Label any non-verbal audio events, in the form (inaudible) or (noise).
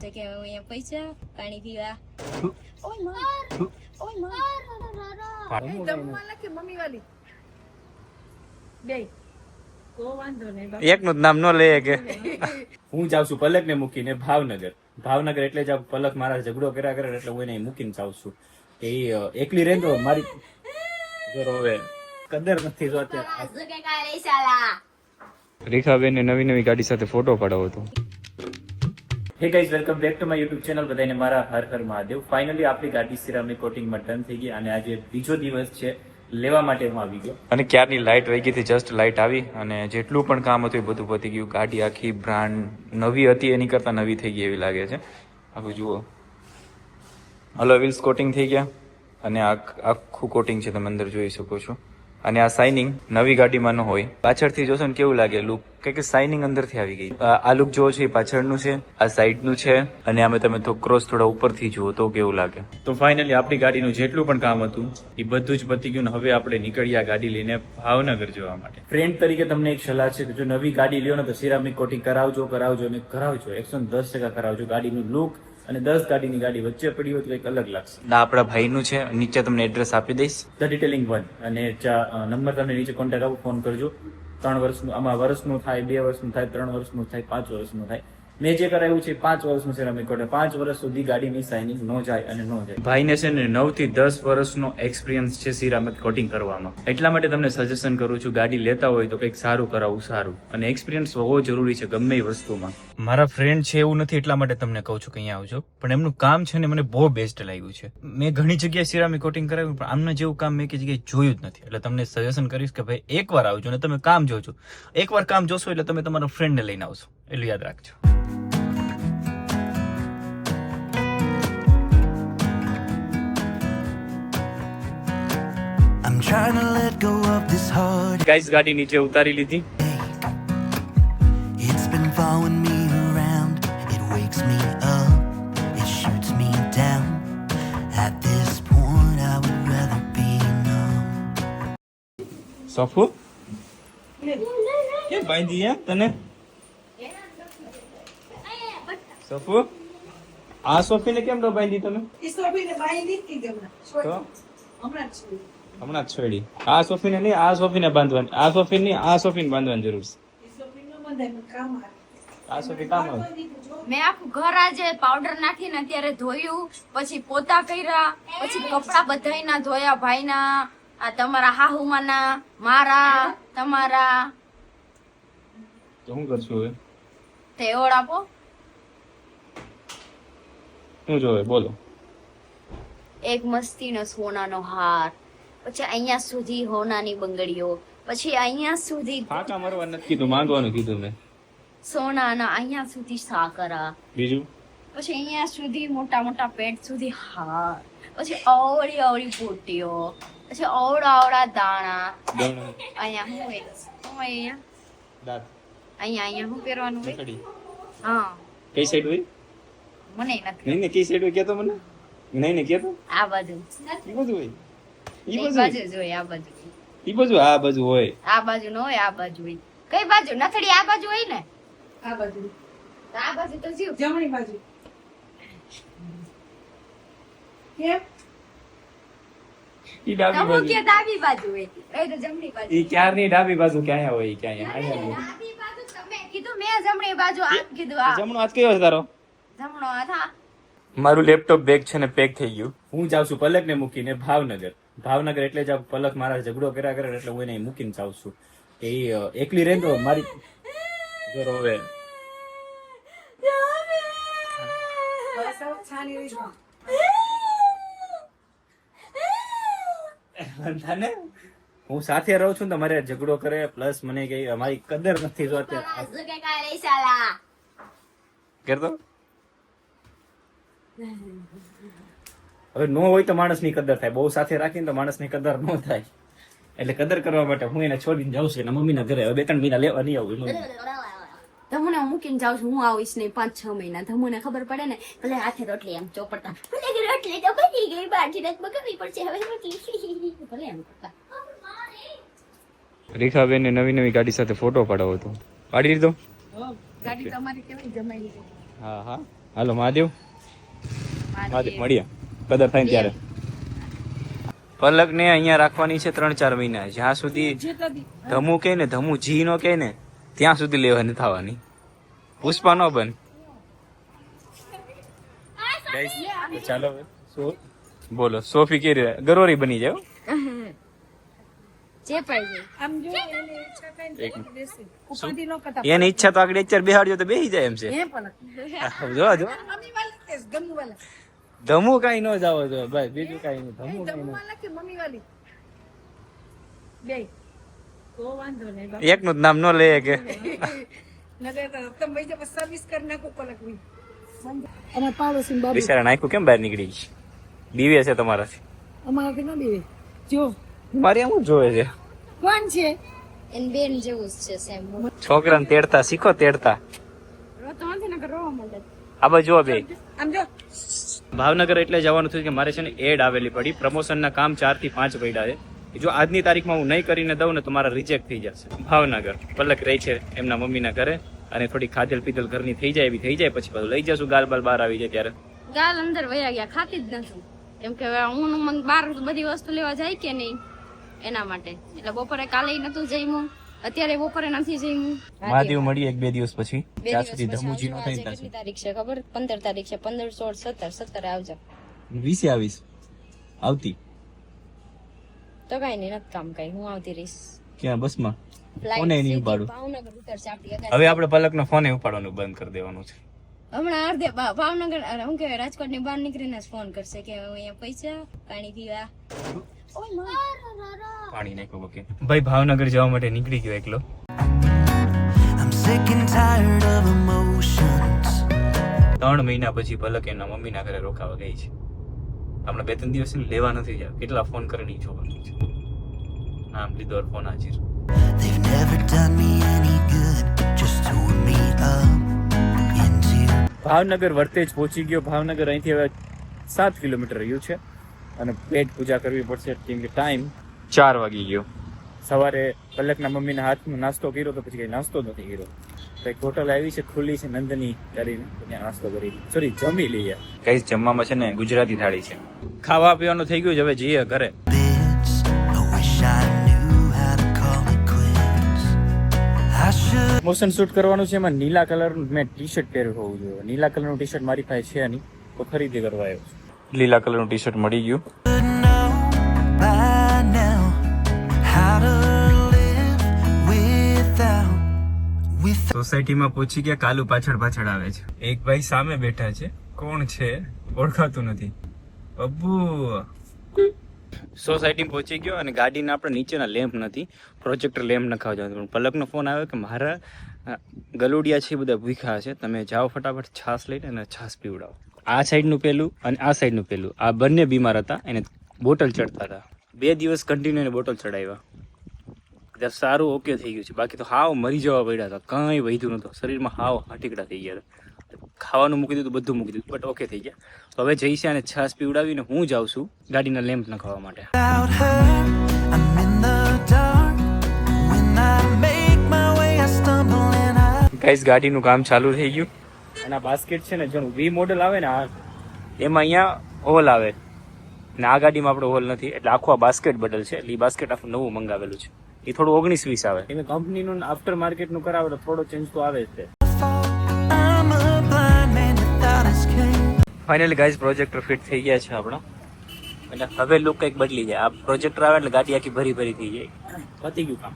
તો કે હું અહીંયા પૈસા પાણી પીવા. ઓયમાં ઓયમાં. જમવાના કે મમ્મી વાલી? બે. તો એકનું જ નામ ન લે કે. હું જાઉં છું પલક ને મૂકીને ભાવનગર. ભાવનગર એટલે જ પલક મારા ઝઘડો કર્યા કરે એટલે હું એને મૂકીને જાઉં છું. કે એકલી રહેજો મારી હવે કદર નથી જોતી. રેખાબેન રેખાબેન નવી નવી ગાડી સાથે ફોટો પડાવો હતો. Hey guys welcome back to my YouTube channel બધાને મારા હર હર મહાદેવ. ફાઇનલી આપણી ગાડી સિરામિક કોટિંગમાં ડન થઈ ગઈ અને આજે બીજો દિવસ છે. લેવા માટે હું આવી ગયો. અને ક્યારની લાઇટ વહી ગઈ હતી? જસ્ટ લાઇટ આવી અને જેટલું પણ કામ હતું એ બધું પતી ગયું. ગાડી આખી બ્રાન્ડ નવી હતી, એની કરતાં નવી થઈ ગઈ એવી લાગે છે. આખું જુઓ. હલો વ્હીલ્સ કોટિંગ થઈ ગયા. અને આખું કોટિંગ છે, તમે અંદર જોઈ શકો છો. અને આ સાઇનિંગ નવી ગાડીમાં ન હોય. પાછળથી જોશો ને કેવું લાગે લુક કે કે સાઇનિંગ અંદરથી આવી ગઈ. આ આ લુક જોવો છે એ પાછળનું છે આ સાઈડનું છે અને આમે તમે તો ક્રોસ થોડા ઉપરથી જુઓ તો કેવું લાગે. તો ફાઇનલી આપણી ગાડીનું જેટલું પણ કામ હતું એ બધું જ પતી ગયું ને હવે આપણે નીકળ્યા ગાડી લઈને ભાવનગર જવા માટે. ફ્રેન્ડ તરીકે તમને એક સલાહ છે કે જો નવી ગાડી લ્યો ને તો સિરામિક કોટિંગ કરાવજો કરાવજો અને કરાવજો. એકસો દસ ટકા કરાવજો ગાડીનું લુક અને દસ ગાડીની ગાડી વચ્ચે પડી હોય તો કંઈક અલગ લાગશે. આ આપણા ભાઈનું છે. નીચે તમને એડ્રેસ આપી દઈશ. ધ ડિટેલિંગ વન અને નંબર તમને નીચે કોન્ટેક્ટ આપો ફોન કરજો. ત્રણ વર્ષનું આમાં વર્ષનું થાય બે વર્ષનું થાય ત્રણ વર્ષનું થાય પાંચ વર્ષનું થાય. મેં જે કરાવ્યું છે પાંચ વર્ષનું સિરામિક કોટ. પાંચ વર્ષ સુધી ગાડીની સાઇનિંગ ન જાય અને ન જાય. ભાઈને છે ને નવથી દસ વર્ષનો એક્સપિરિયન્સ છે સિરામિક કોટિંગ કરવામાં. એટલા માટે તમને સજેશન કરું છું ગાડી લેતા હોય તો કંઈક સારું કરાવવું સારું. અને એક્સપિરિયન્સ હોવો જરૂરી છે ગમે એ વસ્તુમાં. મારા ફ્રેન્ડ છે એવું નથી એટલા માટે તમને કહું છું કે અહીંયા આવજો. પણ એમનું કામ છે ને મને બહુ બેસ્ટ લાગ્યું છે. મેં ઘણી જગ્યાએ સિરામિક કોટિંગ કરાવ્યું પણ આમના જેવું કામ મેં કે જગ્યાએ જોયું જ નથી. એટલે તમને સજેશન કરીશ કે ભાઈ એકવાર આવજો ને તમે કામ જોજો. એકવાર કામ જોશો એટલે તમે તમારા ફ્રેન્ડને લઈને આવશો. એટલું યાદ રાખજો. ગાઈસ ગાડી નીચે ઉતારી લીધી It's been following me around. It wakes me up. It shoots me down. At this point, I would rather be numb. સફુ કેમ બાંધી હે તને સફુ આ સોફીને કેમ ન બાંધી તમે ઈ સોફીને બાઈ લીધી જ હમણાં. તો હમણાં જ છોડી. હમણાં જ છોડી. આ સોફીને નહીં આ સોફીને બાંધવાની. આ સોફી નહીં આ સોફીને બાંધવાની જરૂર છે. આ સોફી કામ આવે. મેં આખું ઘર આજે પાવડર નાખીને અત્યારે ધોયું પછી પોતા કર્યા પછી કપડા બધાયના ધોયા ભાઈના આ તમારા હાહુમાના મારા તમારા. તો શું કરશું હવે? તેવડ આપો. શું જોવે બોલો. એક મસ્તીનો સોનાનો હાર. પછી અહીંયા સુધી હોનાની બંગડીઓ પછી અહીંયા સુધી ફાકા મારવા નથી કીધું માંગવાનું કીધું મેં. સોનાના અહીંયા સુધી સાકરા. બીજું? પછી અહીંયા સુધી મોટા મોટા પેટ સુધી હાર. પછી અવળી અવળી પોટીઓ. પછી અવળા અવળા દાણા. અહીંયા હું હોય? શું હોય અહીંયા? દાંત. અહીંયા અહીંયા શું પહેરવાનું હોય? હા. કઈ સાઈડ હોય? મને નથી નહીં કઈ સાઈડ હોય? કેતો મને. નહીં ને કેતો આ બાજુ બધું હોય. ઈ બાજુ જ આ બાજુ? ઈ બધું આ બાજુ હોય. આ બાજુ નો હોય આ બાજુ હોય. કઈ બાજુ? નથડી આ બાજુ હોય ને? આ બાજુ. આ બાજુ તો જીવ જમણી બાજુ. કેમ? ઈ ડાબી બાજુ. કે ડાબી બાજુ હોય. એ તો જમણી બાજુ. ઈ ક્યારની ડાબી બાજુ ક્યાં હોય ક્યાં અહીંયા ડાબી બાજુ તમે કીધું. મેં જમણી બાજુ આમ કીધું આ જમણો હાથ કયો છે તારો? જમણો હાથ મારું લેપટોપ બેગ છે ને પેક થઈ ગયું. હું જાઉં છું પલક ને મૂકીને ભાવનગર. ભાવનગર એટલે જ આ પલક મારા ઝઘડો કર્યા કરે એટલે હું એને અહીં મૂકીને જાઉં છું. કે એ એકલી રહેતો મારી જો રોવે. હું સાથે રહું છું ને તો મારે ઝઘડો કરે પ્લસ મને કઈ અમારી કદર નથી જો અત્યારે. શું કે કાલે શાલા કરતો હવે ન હોય તો માણસની કદર થાય. બહુ સાથે રાખીને તો માણસની કદર ન થાય. એટલે કદર કરવા માટે હું એને છોડીને જાઉં છું. એના મમ્મીના ઘરે હવે બે ત્રણ મહિના લેવા નહીં આવું મમ્મી તમને હું મૂકીને જાઉં છું. હું આવીશ નહીં પાંચ છ મહિના. તમને ખબર પડે ને ભલે હાથે રોટલી એમ ચોપડતા. રોટલી તો બની ગઈ બાજી રાત બગાવી પડશે. હવે રોટલી. (laughs) ભલે એમ કરતા. રેખાબેન નવી નવી ગાડી સાથે ફોટો પાડવો હતો. પાડી દીધો? ગાડી તમારી કેવી જમાઈ હા હા. હાલો મહાદેવ. મહાદેવ મળીએ. કદર થાય ત્યારે. પલક ને અહીંયા રાખવાની છે ત્રણ ચાર મહિના. જ્યાં સુધી ધમુ કે ને ધમુ જી નો કે ને ત્યાં સુધી લેવાની થવાની. પુષ્પા નો બન. ચાલો સો- બોલો સોફી કે ગરોરી બની જાવ જાય એની ઈચ્છા તો બેસી. આગળ અત્યારે બેહાડ્યો તો બેહી જાય એમ છે. હે જો જો. ધમુ કઈ ન જાવ જો ભાઈ બીજું કઈ નહીં ધમુ કઈ ન કે મમ્મી વાલી બે. કો વાંધો નહીં એક એકનું જ નામ ન લે કે. નગર તો તમે ભાઈ જબ સર્વિસ કરી નાખો પલકની અમાર પાડોશી બાબુ. બિચારા નાખ્યું કેમ બહાર નીકળી ગઈ દીવે છે તમારાથી. કે ન દેવે જો. મારી આમ જોવે છે. કોણ છે? એન બેન જેવું જ છે સેમ. છોકરાને તેડતા શીખો તેડતા. રોતો નથી નકર રોવા માંડે. આ બાજુ બે. આમ જો. ભાવનગર એટલે જવાનું થયું કે મારે છે ને એડ આવેલી પડી. પ્રમોશનના કામ ચારથી પાંચ પડ્યા છે. જો આજની તારીખમાં હું નહીં કરીને દઉં ને તો મારા રિજેક્ટ થઈ જશે. ભાવનગર. પલક રહી છે એમના મમ્મીના ઘરે અને થોડી ખાધેલ પીધેલ ઘરની થઈ જાય એવી થઈ જાય, પછી પાછું લઈ જશું. ગાલ બાલ બહાર આવી જાય ત્યારે. ગાલ અંદર વયા ગયા, ખાતી જ નથી. કેમ કે હું બહાર બધી વસ્તુ લેવા જાય કે નહીં એના માટે. એટલે બપોરે કાલે નતું જઈમું અત્યારે બપોરે નથી જઈમું મહાદેવ મળી એક બે દિવસ પછી. ત્યાં સુધી ધમુજી નો થઈ કેટલી તારીખ છે ખબર? પંદર તારીખ છે. પંદર સોળ સત્તર. સત્તરે આવજો. વીસે આવીશ. આવતી. તો કઈ નહીં નથી કામ કઈ. હું આવતી રહીશ. ક્યાં? બસમાં? ફોને નહીં ઉપાડું. ભાવનગર ઉતરશે આપણી હવે આપણે પલકનો ફોન ઉપાડવાનું બંધ કરી દેવાનું છે. હમણાં અર્ધે ભાવનગર કહેવાય રાજકોટની બહાર નીકળીને જ ફોન કરશે કે અહીંયા પૈસા પાણી પીવા. પાણી નાખ્યું ઓકે ભાઈ ભાવનગર જવા માટે નીકળી ગયો એકલો. ત્રણ મહિના પછી પલક એના મમ્મીના ઘરે રોકાવા ગઈ છે. આપણે બે ત્રણ દિવસ લેવા નથી જાવ કેટલા ફોન કરે નહીં જોવાનું છે. નામ લીધો ફોન હાજર. ભાવનગર વર્તેજ પહોંચી ગયો. ભાવનગર અહીંથી હવે સાત કિલોમીટર રહ્યું છે. અને પેટ પૂજા કરવી પડશે કેમ કે ટાઈમ ચાર વાગી ગયો. સવારે પલકના મમ્મીના હાથમાં નાસ્તો કર્યો તો પછી કઈ નાસ્તો નથી કર્યો. એક હોટલ આવી છે ખુલ્લી છે નંદની કરીને ત્યાં નાસ્તો કરી. સોરી જમી લઈએ. કઈ જમવામાં છે ને ગુજરાતી થાળી છે. ખાવા પીવાનું થઈ ગયું છે હવે જઈએ ઘરે. મોશન શૂટ કરવાનું છે એમાં નીલા કલરનું મેં ટી શર્ટ પહેર્યું હોવું જોઈએ. નીલા કલરનું ટી શર્ટ મારી પાસે છે નહીં તો ખરીદી કરવા આવ્યો છું. લીલા કલરનું ટી શર્ટ મળી ગયું. સોસાયટીમાં પહોંચી ગયા કાલુ પાછળ પાછળ આવે છે. એક ભાઈ સામે બેઠા છે. કોણ છે? ઓળખાતું નથી. અબ્બુ સોસાયટી પહોંચી ગયો અને ગાડીના આપણે નીચેના લેમ્પ નથી પ્રોજેક્ટર લેમ્પ નખાવ જવાનું. પણ પલકનો ફોન આવ્યો કે મારા ગલુડિયા છે એ બધા ભૂખ્યા છે. તમે જાઓ ફટાફટ છાશ લઈને અને છાશ પીવડાવો. આ સાઈડનું પેલું અને આ સાઈડનું પેલું. આ બંને બીમાર હતા એને બોટલ ચડતા હતા. બે દિવસ કન્ટિન્યુ એને બોટલ ચડાવ્યા. ત્યાં સારું ઓકે થઈ ગયું છે. બાકી તો હાવ મરી જવા પડ્યા હતા. કંઈ વધ્યું નહોતું. શરીરમાં હાવ હાટીકડા થઈ ગયા હતા. ખાવાનું મૂકી દીધું બધું મૂકી દીધું બટ ઓકે થઈ ગયા. તો હવે જઈશે અને છાશ પીવડાવીને હું જાઉં છું ગાડીના લેમ્પ નખાવા માટે. ગાઈસ ગાડીનું કામ ચાલુ થઈ ગયું. અને આ બાસ્કેટ છે ને જો વી મોડલ આવે ને આ એમાં અહીંયા હોલ આવે. ને આ ગાડીમાં આપણો હોલ નથી એટલે આખું આ બાસ્કેટ બદલ છે. એટલે એ બાસ્કેટ આખું નવું મંગાવેલું છે. એ થોડું ઓગણીસ વીસ આવે એટલે કંપનીનું આફ્ટર માર્કેટનું કરાવે તો થોડો ચેન્જ તો આવે જ છે. ફાઇનલી ગાઈઝ પ્રોજેક્ટર ફિટ થઈ ગયા છે આપણા. એટલે હવે લુક કંઈક બદલી જાય. આ પ્રોજેક્ટર આવે એટલે ગાડી આખી ભરી ભરી થઈ જાય. પતી ગયું કામ.